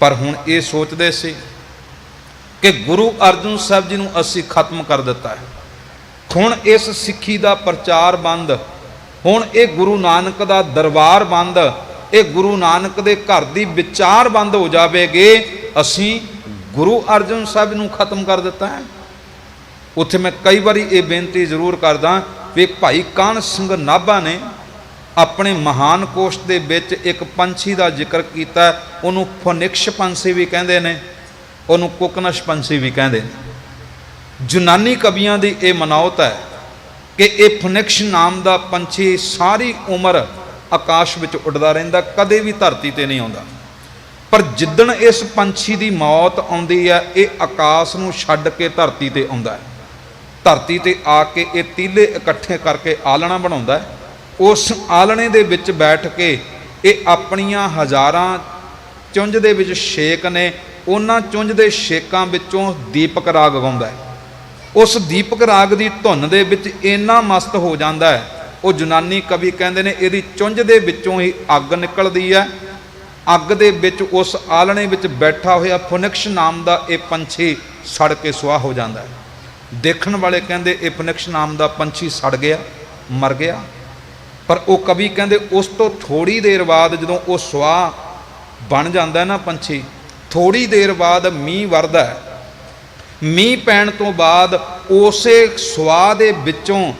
ਪਰ ਹੁਣ ਇਹ ਸੋਚਦੇ ਸੀ ਕਿ ਗੁਰੂ ਅਰਜਨ ਸਾਹਿਬ ਜੀ ਨੂੰ ਅਸੀਂ ਖਤਮ ਕਰ ਦਿੱਤਾ ਹੈ। ਹੁਣ ਇਸ ਸਿੱਖੀ ਦਾ ਪ੍ਰਚਾਰ ਬੰਦ, ਹੁਣ ਇਹ ਗੁਰੂ ਨਾਨਕ ਦਾ ਦਰਬਾਰ ਬੰਦ, ਇਹ ਗੁਰੂ ਨਾਨਕ ਦੇ ਘਰ ਦੀ ਵਿਚਾਰ ਬੰਦ ਹੋ ਜਾਵੇਗੇ, ਅਸੀਂ ਗੁਰੂ ਅਰਜਨ ਸਾਹਿਬ ਨੂੰ ਖਤਮ ਕਰ ਦਿੱਤਾ ਹੈ। ਉੱਥੇ ਮੈਂ ਕਈ ਵਾਰੀ ਇਹ ਬੇਨਤੀ ਜ਼ਰੂਰ ਕਰਦਾ ਵੀ ਭਾਈ ਕਾਨ ਸਿੰਘ ਨਾਭਾ ਨੇ ਆਪਣੇ ਮਹਾਨ ਕੋਸ਼ ਦੇ ਵਿੱਚ ਇੱਕ ਪੰਛੀ ਦਾ ਜ਼ਿਕਰ ਕੀਤਾ, ਉਹਨੂੰ ਫੋਨਿਕਸ਼ ਪੰਛੀ ਵੀ ਕਹਿੰਦੇ ਨੇ, ਉਹਨੂੰ ਕੁਕਨਸ਼ ਪੰਛੀ ਵੀ ਕਹਿੰਦੇ ਨੇ। ਯੂਨਾਨੀ ਕਵੀਆਂ ਦੀ ਇਹ ਮਨੌਤ ਹੈ ਕਿ ਇਹ ਫੋਨਿਕਸ਼ ਨਾਮ ਦਾ ਪੰਛੀ ਸਾਰੀ ਉਮਰ ਆਕਾਸ਼ ਵਿੱਚ ਉੱਡਦਾ ਰਹਿੰਦਾ, ਕਦੇ ਵੀ ਧਰਤੀ ਤੇ ਨਹੀਂ ਆਉਂਦਾ। ਪਰ ਜਿੱਦਣ ਇਸ ਪੰਛੀ ਦੀ ਮੌਤ ਆਉਂਦੀ ਹੈ, ਇਹ ਆਕਾਸ਼ ਨੂੰ ਛੱਡ ਕੇ ਧਰਤੀ ਤੇ ਆਉਂਦਾ ਹੈ। ਧਰਤੀ ਤੇ ਆ ਕੇ ਇਹ ਤੀਲੇ ਇਕੱਠੇ ਕਰਕੇ ਆਲਣਾ ਬਣਾਉਂਦਾ ਹੈ। ਉਸ ਆਲਣੇ ਦੇ ਵਿੱਚ ਬੈਠ ਕੇ ਇਹ ਆਪਣੀਆਂ ਹਜ਼ਾਰਾਂ ਚੁੰਝ ਦੇ ਵਿੱਚ ਛੇਕ ਨੇ, ਉਹਨਾਂ ਚੁੰਝ ਦੇ ਛੇਕਾਂ ਵਿੱਚੋਂ ਦੀਪਕ ਰਾਗ ਗਾਉਂਦਾ ਉਸ ਦੀਪਕ ਰਾਗ ਦੀ ਧੁਨ ਦੇ ਵਿੱਚ ਇੰਨਾ ਮਸਤ ਹੋ ਜਾਂਦਾ ਹੈ, ਉਹ ਯੂਨਾਨੀ ਕਵੀ ਕਹਿੰਦੇ ਨੇ ਇਹਦੀ ਚੁੰਝ ਦੇ ਵਿੱਚੋਂ ਹੀ ਅੱਗ ਨਿਕਲਦੀ ਹੈ। ਅੱਗ ਦੇ ਵਿੱਚ ਉਸ ਆਲਣੇ ਵਿੱਚ ਬੈਠਾ ਹੋਇਆ ਫੁਨਿਕਸ਼ ਨਾਮ ਦਾ ਇਹ ਪੰਛੀ ਸੜ ਕੇ ਸੁਆਹ ਹੋ ਜਾਂਦਾ ਹੈ। ਦੇਖਣ ਵਾਲੇ ਕਹਿੰਦੇ ਇਹ ਫੁਨਿਕਸ਼ ਨਾਮ ਦਾ ਪੰਛੀ ਸੜ ਗਿਆ, ਮਰ ਗਿਆ। ਪਰ ਉਹ ਕਵੀ ਕਹਿੰਦੇ ਉਸ ਤੋਂ ਥੋੜੀ ਦੇਰ ਬਾਅਦ ਜਦੋਂ ਉਹ ਸੁਆਹ ਬਣ ਜਾਂਦਾ ਨਾ ਪੰਛੀ ਥੋੜੀ ਦੇਰ ਬਾਅਦ ਮੀਂਹ ਵਰਦਾ ਹੈ। ਮੀਂਹ ਪੈਣ ਤੋਂ ਬਾਅਦ ਉਸੇ ਸਵਾਹ ਦੇ ਵਿੱਚੋਂ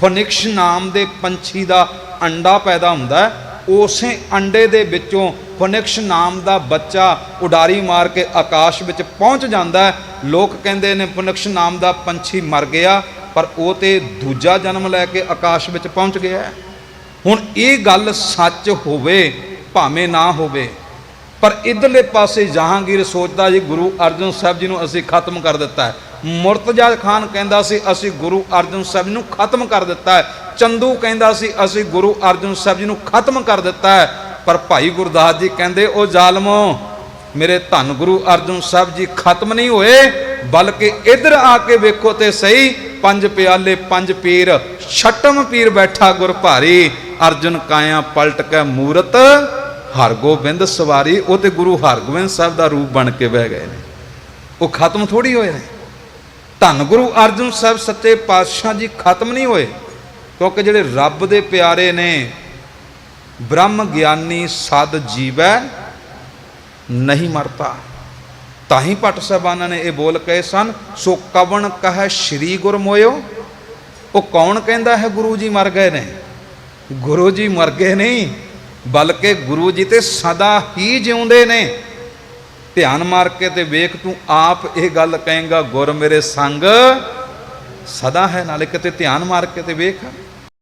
ਫਨਿਕਸ਼ ਨਾਮ ਦੇ ਪੰਛੀ ਦਾ ਅੰਡਾ ਪੈਦਾ ਹੁੰਦਾ ਉਸੇ ਅੰਡੇ ਦੇ ਵਿੱਚੋਂ ਫਨਿਕਸ਼ ਨਾਮ ਦਾ ਬੱਚਾ ਉਡਾਰੀ ਮਾਰ ਕੇ ਆਕਾਸ਼ ਵਿੱਚ ਪਹੁੰਚ ਜਾਂਦਾ ਲੋਕ ਕਹਿੰਦੇ ਨੇ ਫੋਨਿਕਸ ਨਾਮ ਦਾ ਪੰਛੀ ਮਰ ਗਿਆ, ਪਰ ਉਹ ਤੇ ਦੂਜਾ ਜਨਮ ਲੈ ਕੇ ਆਕਾਸ਼ ਵਿੱਚ ਪਹੁੰਚ ਗਿਆ ਹੈ। ਹੁਣ ਇਹ ਗੱਲ ਸੱਚ ਹੋਵੇ, ਭਾਵੇਂ ਨਾ ਹੋਵੇ, ਪਰ ਇਧਰਲੇ ਪਾਸੇ ਜਹਾਂਗੀਰ ਸੋਚਦਾ ਜੀ ਗੁਰੂ ਅਰਜਨ ਸਾਹਿਬ ਜੀ ਨੂੰ ਅਸੀਂ ਖਤਮ ਕਰ ਦਿੱਤਾ ਹੈ। ਮੁਰਤਜ਼ਾ ਖਾਨ ਕਹਿੰਦਾ ਸੀ, ਅਸੀਂ ਗੁਰੂ ਅਰਜਨ ਸਾਹਿਬ ਜੀ ਨੂੰ ਖਤਮ ਕਰ ਦਿੱਤਾ ਹੈ। ਚੰਦੂ ਕਹਿੰਦਾ ਸੀ, ਅਸੀਂ ਗੁਰੂ ਅਰਜਨ ਸਾਹਿਬ ਜੀ ਨੂੰ ਖਤਮ ਕਰ ਦਿੱਤਾ ਹੈ। ਪਰ ਭਾਈ ਗੁਰਦਾਸ ਜੀ ਕਹਿੰਦੇ ਉਹ ਜ਼ਾਲਮੋ, ਮੇਰੇ ਧੰਨ ਗੁਰੂ ਅਰਜਨ ਸਾਹਿਬ ਜੀ ਖਤਮ ਨਹੀਂ ਹੋਏ, ਬਲਕਿ ਇਧਰ ਆ ਕੇ ਵੇਖੋ ਤੇ ਸਹੀ ਪੰਜ ਪਿਆਲੇ, ਪੰਜ ਪੀਰ, ਛਟਮ ਪੀਰ ਬੈਠਾ ਗੁਰ ਭਾਰੀ। ਅਰਜਨ ਕਾਇਆ ਪਲਟ ਕੇ ਮੂਰਤ, ਹਰਗੋਬਿੰਦ ਸਵਾਰੀ, ਉਹ ਤੇ ਗੁਰੂ ਹਰਗੋਬਿੰਦ ਸਾਹਿਬ ਦਾ ਰੂਪ ਬਣ ਕੇ ਬਹਿ ਗਏ ਨੇ। ਉਹ ਖਤਮ ਥੋੜੀ ਹੋਏ ਨੇ ਧੰਨ ਗੁਰੂ ਅਰਜਨ ਸਾਹਿਬ ਸੱਚੇ ਪਾਤਸ਼ਾਹ ਜੀ, ਖਤਮ ਨਹੀਂ ਹੋਏ। ਕਿਉਂਕਿ ਜਿਹੜੇ ਰੱਬ ਦੇ ਪਿਆਰੇ ਨੇ, ਬ੍ਰਹਮ ਗਿਆਨੀ ਸਦ ਜੀਵੈ, ਨਹੀਂ ਮਰਤਾ। ਤਾਂ ਹੀ ਭੱਟ ਸਾਹਿਬਾਨਾਂ ਨੇ ਇਹ ਬੋਲ ਕਹੇ ਸਨ, ਸੋ ਕਵਣ ਕਹੈ ਸ੍ਰੀ ਗੁਰ ਮੋਇਓ ਉਹ ਕੌਣ ਕਹਿੰਦਾ ਹੈ ਗੁਰੂ ਜੀ ਮਰ ਗਏ ਨੇ? ਗੁਰੂ ਜੀ ਮਰ ਗਏ ਨਹੀਂ, ਬਲਕਿ ਗੁਰੂ ਜੀ ਤੇ ਸਦਾ ਹੀ ਜਿਉਂਦੇ ਨੇ। ਧਿਆਨ ਮਾਰ ਕੇ ਤੇ ਵੇਖ, ਤੂੰ ਆਪ ਇਹ ਗੱਲ ਕਹੇਗਾ, ਗੁਰ ਮੇਰੇ ਸੰਗ ਸਦਾ ਹੈ, ਨਾਲੇ ਕਿਤੇ ਧਿਆਨ ਮਾਰ ਕੇ ਤੇ ਵੇਖ।